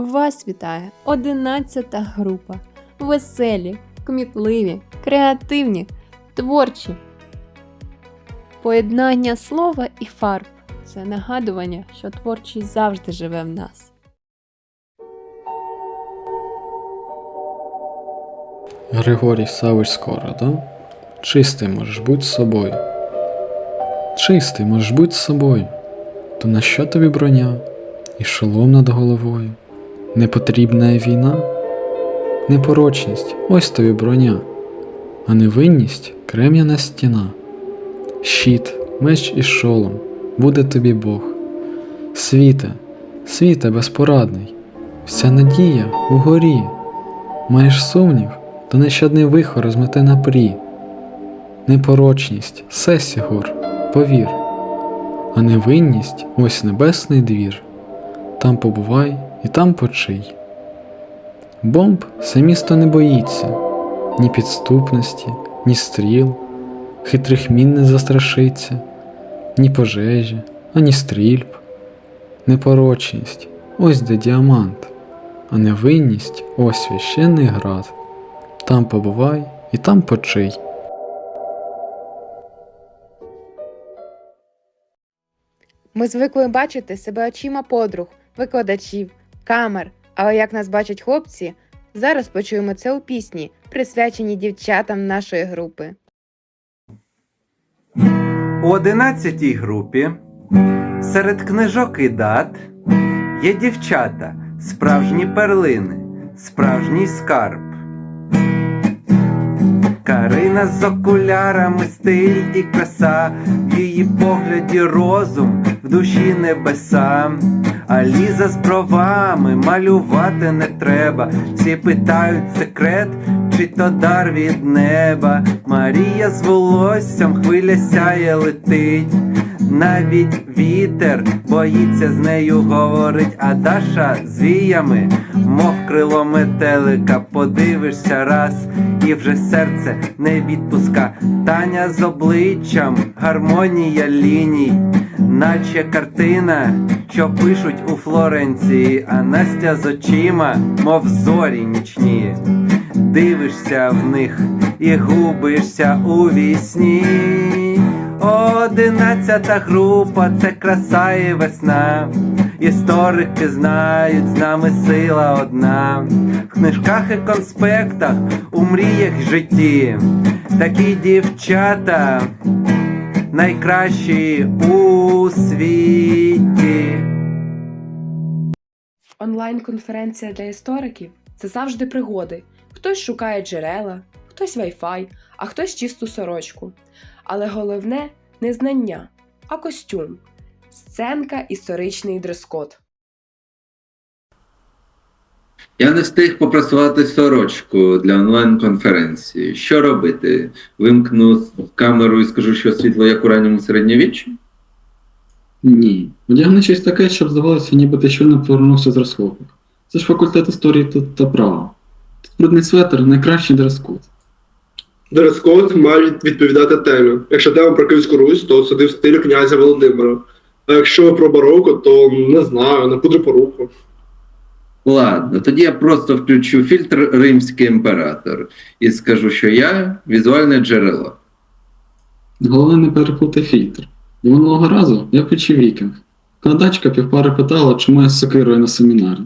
Вас вітає 11 група. Веселі, кмітливі, креативні, творчі. Поєднання слова і фарб це нагадування, що творчість завжди живе в нас. Григорій Савич скоро. Чистий можеш бути собою. Чистий можеш бути собою. То на що тобі броня? І шолом над головою? Непотрібна війна? Непорочність ось тобі броня, а невинність крем'яна стіна. Щит, меч і шолом, буде тобі Бог. Світе, світе безпорадний, вся надія угорі. Маєш сумнів, то нещадний вихор розмете на прі. Непорочність, сесі гор, повір, а невинність ось небесний двір. Там побувай і там почий. Бомб все місто не боїться, ні підступності, ні стріл, хитрих мін не застрашиться, ні пожежі, ані стрільб. Непорочність ось де діамант, а невинність ось священний град. Там побувай і там почий. Ми звикли бачити себе очима подруг, викладачів, камер. Але як нас бачать хлопці, зараз почуємо це у пісні, присвяченій дівчатам нашої групи. У одинадцятій групі серед книжок і дат є дівчата, справжні перлини, справжній скарб. Карина з окулярами, стиль і краса, в її погляді розум, душі небеса. А Ліза з бровами малювати не треба. Всі питають секрет, чи то дар від неба. Марія з волоссям хвиля сяє летить. Навіть вітер боїться з нею говорить, а Даша з віями, мов крило метелика, подивишся раз, і вже серце не відпуска. Таня з обличчям, гармонія ліній, наче картина, що пишуть у Флоренції, а Настя з очима, мов зорі нічні. Дивишся в них і губишся у вісні. Одинадцята група це краса і весна. Історики знають, з нами сила одна. В книжках і конспектах, у мріях житті. Такі дівчата найкращі у світі. Онлайн-конференція для істориків це завжди пригоди. Хтось шукає джерела, хтось Wi-Fi, а хтось чисту сорочку. Але головне не знання, а костюм, сценка, історичний дрес-код. Я не встиг попрасувати сорочку для онлайн-конференції. Що робити? Вимкну камеру і скажу, що світло як у ранньому середньовіччі? Ні. Одягни щось таке, щоб здавалося, ніби ти щойно повернувся з розхопок. Це ж факультет історії та, та права. Тут брудний светр найкращий дрес-код. Дрес-код має відповідати темі. Якщо тема про Київську Русь, то сиди в стилі князя Володимира. А якщо про бароко, то не знаю, на пудру поруку. Ладно, тоді я просто включу фільтр Римський імператор і скажу, що я візуальне джерело. Головне не переплути фільтр. І минулого разу я включив вікінг. Канадачка півпари питала, чому я з сокирою на семінарі.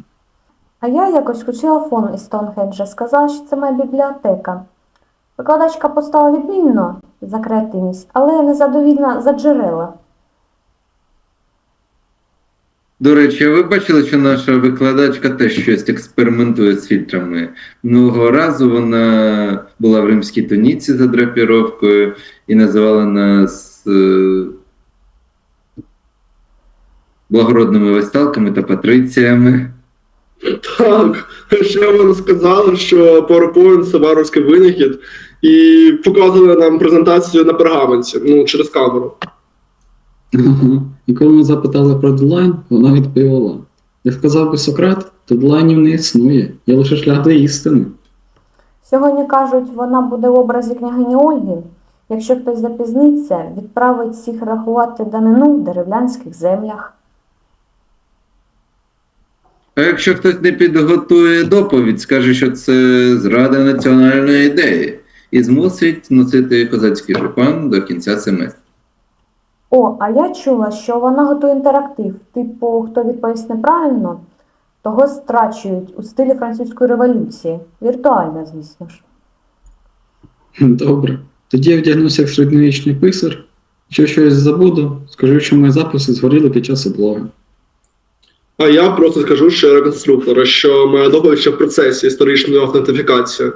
А я якось включила фон із Стоунхенджа, сказала, що це моя бібліотека. Викладачка постала відмінно за креативність, але незадовільна за джерела. До речі, ви бачили, що наша викладачка теж щось експериментує з фільтрами. Минулого разу вона була в римській туніці за драпіровкою і називала нас е, благородними весталками та патриціями. Так, ще вони сказали, що PowerPoint – це варварський винахід, і показували нам презентацію на пергаменті, ну, через камеру. Ага. І коли ми запитали про дедлайн, вона відповіла: як сказав би Сократ, дедлайнів не існує, є лише шлях до істини. Сьогодні кажуть, вона буде в образі княгині Ольги. Якщо хтось запізниться, відправить всіх рахувати данину в деревлянських землях. А якщо хтось не підготує доповідь, скаже, що це зрада національної ідеї, і змусить носити козацький жупан до кінця семестру. О, а я чула, що вона готує інтерактив. Типу, хто відповість неправильно, того страчують у стилі французької революції. Віртуально, звісно ж. Добре. Тоді я вдягнуся як середньовічний писар. Якщо щось забуду, скажу, що мої записи згоріли під час облоги. А я просто скажу ще реконструктора, що моя доповідь ще в процесі історичної автентифікації.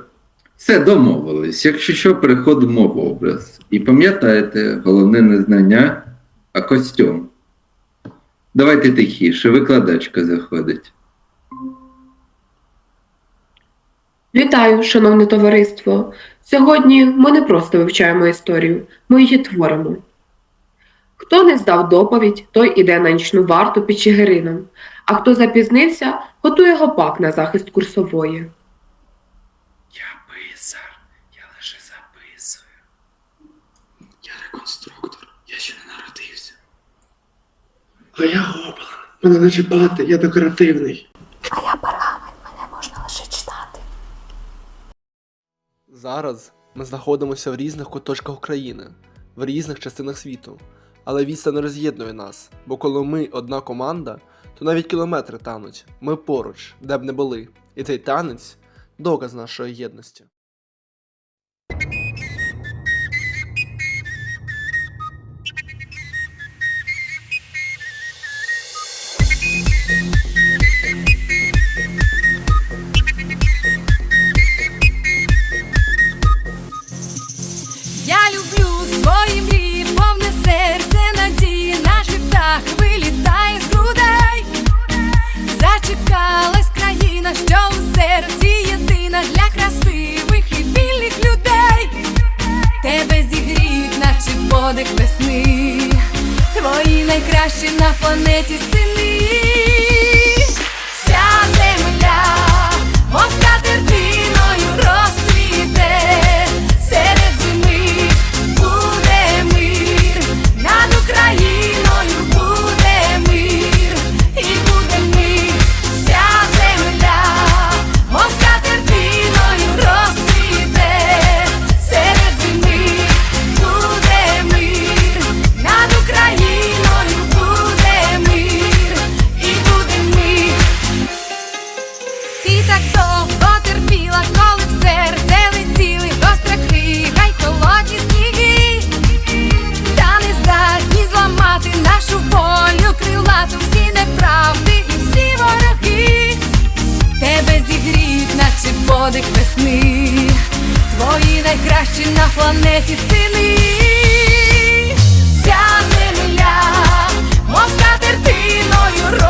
Все домовились. Якщо що, переходимо в образ. І пам'ятайте, головне не знання, а костюм. Давайте тихіше, викладачка заходить. Вітаю, шановне товариство! Сьогодні ми не просто вивчаємо історію, ми її творимо. Хто не здав доповідь, той іде на нічну варту під Чигирином, а хто запізнився, готує гопак на захист курсової. Я писар, я лише записую. Я реконструктор, я ще не народився. А я гоблин. Мене не чіпати, я декоративний. А я пергамент, мене можна лише читати. Зараз ми знаходимося в різних куточках України, в різних частинах світу, але відстань роз'єднує нас, бо коли ми одна команда, то навіть кілометри тануть. Ми поруч, де б не були, і цей танець доказ нашої єдності. Твої на планеті сини. подих весни, твої найкращі на планеті сини. Ця земля мов скатертиною